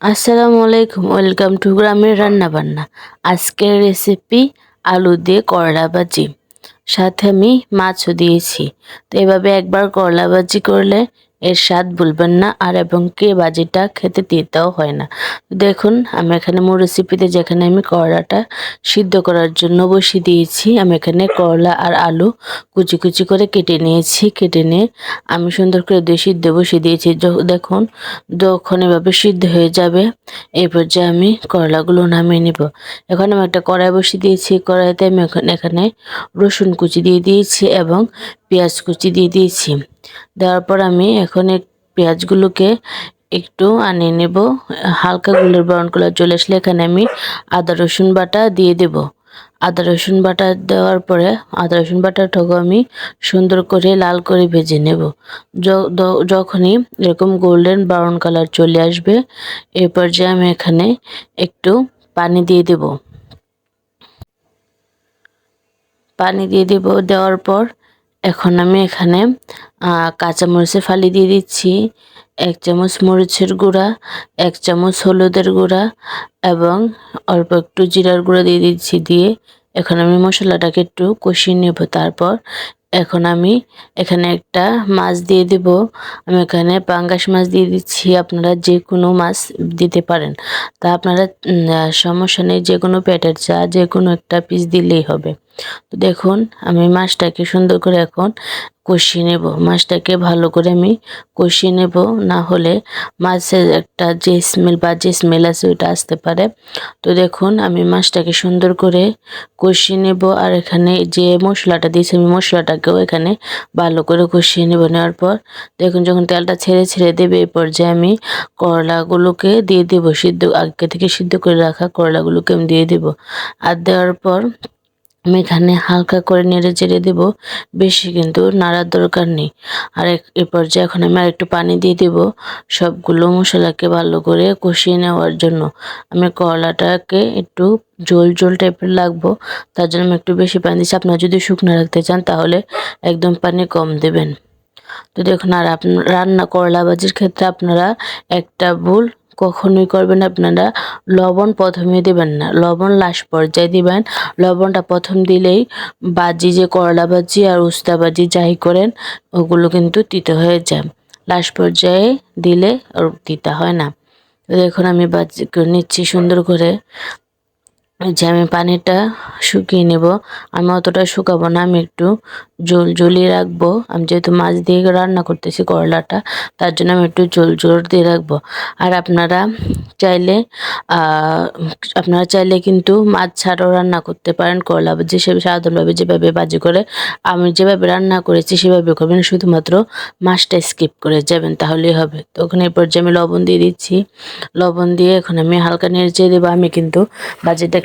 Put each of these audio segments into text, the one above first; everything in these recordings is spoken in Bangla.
আসসালামু আলাইকুম, ওয়েলকাম টু গ্রামের রান্নাবান্না। আজকের রেসিপি আলু দিয়ে করলা ভাজি। সাথে আমি মাছও দিয়েছি। তো এভাবে একবার করলা ভাজি করলে এর স্বাদ ভুলবেন না, আর এবং কে ভাজিটা খেতে দিতেও হয় না। দেখুন, আমি এখানে মোর রেসিপিতে যেখানে আমি করলাটা সিদ্ধ করার জন্য বসিয়ে দিয়েছি, আমি এখানে করলা আর আলু কুচি কুচি করে কেটে নিয়েছি, কেটে নিয়ে আমি সুন্দর করে দিয়ে সিদ্ধ বসিয়ে দিয়েছি। দেখুন, যখন এভাবে সিদ্ধ হয়ে যাবে, এই পর্যায়ে আমি করলাগুলো নামিয়ে নেব। এখন আমি একটা কড়াই বসিয়ে দিয়েছি কড়াইতে আমি এখানে রসুন কুচি দিয়ে দিয়েছি এবং পেঁয়াজ কুচি দিয়ে দিয়েছি। দেওয়ার পর আমি এখন পেঁয়াজগুলোকে একটু আনিয়ে নেব। হালকা গোল্ডেন ব্রাউন কালার চলে আসলে এখানে আমি আদা, রসুন বাটা দিয়ে দেব। আদা, রসুন বাটা দেওয়ার পরে আদা, রসুন বাটাটাকে আমি সুন্দর করে লাল করে ভেজে নেব। যখনই এরকম গোল্ডেন ব্রাউন কালার চলে আসবে এই পর্যায়ে আমি এখানে একটু পানি দিয়ে দেব। পানি দিয়ে দেব, দেওয়ার পর এখন আমি এখানে কাঁচামরিচের ফালি দিয়ে দিচ্ছি, এক চামচ মরিচের গুঁড়া, এক চামচ হলুদের গুঁড়া এবং অল্প একটু জিরার গুঁড়া দিয়ে দিচ্ছি, দিয়ে এখন আমি মশলাটাকে একটু কষিয়ে নেব। তারপর এখন আমি এখানে একটা মাছ দিয়ে দেব। আমি এখানে পাঙ্গাস মাছ দিয়ে দিচ্ছি, আপনারা যে কোনো মাছ দিতে পারেন। তা আপনারা সমস্যা নেই, যে কোনো পেটের চা, যে কোনো একটা পিস দিলেই হবে। তো দেখুন, আমি মাছটাকে সুন্দর করে এখন কষিয়ে নেব। মাছটাকে ভালো করে আমি কষিয়ে নেব। না হলে মাছের একটা যে স্মেল বা যে স্মেল আছে ওইটা আসতে পারে। তো দেখুন, আমি মাছটাকে সুন্দর করে কষিয়ে নেব আর এখানে যে মশলাটা দিয়েছি, আমি মশলাটাকেও এখানে ভালো করে কষিয়ে নেব। নেওয়ার পর দেখুন, যখন তেলটা ছেড়ে ছেড়ে দেবে, এই পর্যায়ে আমি করলাগুলোকে দিয়ে দেব। সিদ্ধ, আগে থেকে সিদ্ধ করে রাখা করলাগুলোকে আমি দিয়ে দেব। আর দেওয়ার পর আমি এখানে হালকা করে নেড়ে চেড়ে দেবো, বেশি কিন্তু নাড়ার দরকার নেই। আর এ পর্যায়ে এখন আমি আরেকটু পানি দিয়ে দেব সবগুলো মশলাকে ভালো করে কষিয়ে নেওয়ার জন্য। আমি করলাটাকে একটু ঝোল ঝোল টাইপের লাগবো, তার জন্য আমি একটু বেশি পানি দিচ্ছি। আপনারা যদি শুকনো রাখতে চান তাহলে একদম পানি কম দেবেন। তো দেখুন, আর রান্না করলা বাজির ক্ষেত্রে আপনারা একটা ভুল কখনোই করবেন আপনারা লবণ প্রথমে দেবেন না। লবণ লাস্ট পর্যায়ে দিবেন। লবণটা প্রথম দিলেই বাজি যে করলা বাজি আর উস্তা বাজি যাই করেন, ওগুলো কিন্তু তিতে হয়ে যায়। লাস্ট পর্যায়ে দিলে ওর তিতা হয় না। দেখুন আমি বাজি নিচ্ছি সুন্দর করে। যে আমি পানিটা শুকিয়ে নেব, আমি অতটা শুকাবো না, আমি একটু জল জলিয়ে রাখব। আমি যেহেতু মাছ দিয়ে রান্না করতেছি করলাটা, তার জন্য আমি একটু জল জল দিয়ে রাখব। আর আপনারা চাইলে আপনারা চাইলে কিন্তু মাছ ছাড়াও রান্না করতে পারেন, করলা ভাজি সেভাবে সাধারণভাবে যেভাবে বাজি করে, আমি যেভাবে রান্না করেছি সেভাবে করবেন, শুধুমাত্র মাছটা স্কিপ করে যাবেন, তাহলেই হবে। তো ওখানে এই পর্যায়ে আমি লবণ দিয়ে দিচ্ছি। লবণ দিয়ে এখন আমি হালকা নেড়ে দেবো, আমি কিন্তু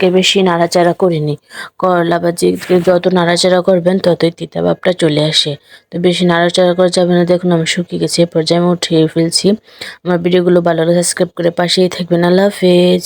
ভাজিটাকে বেশি নাড়াচাড়া করিনি। করলা ভাজিকে যত নাড়াচাড়া করবেন, ততই তিতা ভাবটা চলে আসে। তো বেশি নাড়াচাড়া করা যাবে না। দেখুন, আমি শুকিয়ে গেছি। এ পর্যায়ে আমি উঠিয়ে ফেলছি। আমার ভিডিওগুলো ভালো লাগে সাবস্ক্রাইব করে পাশেই থাকবেন। আল্লাহ হাফেজ।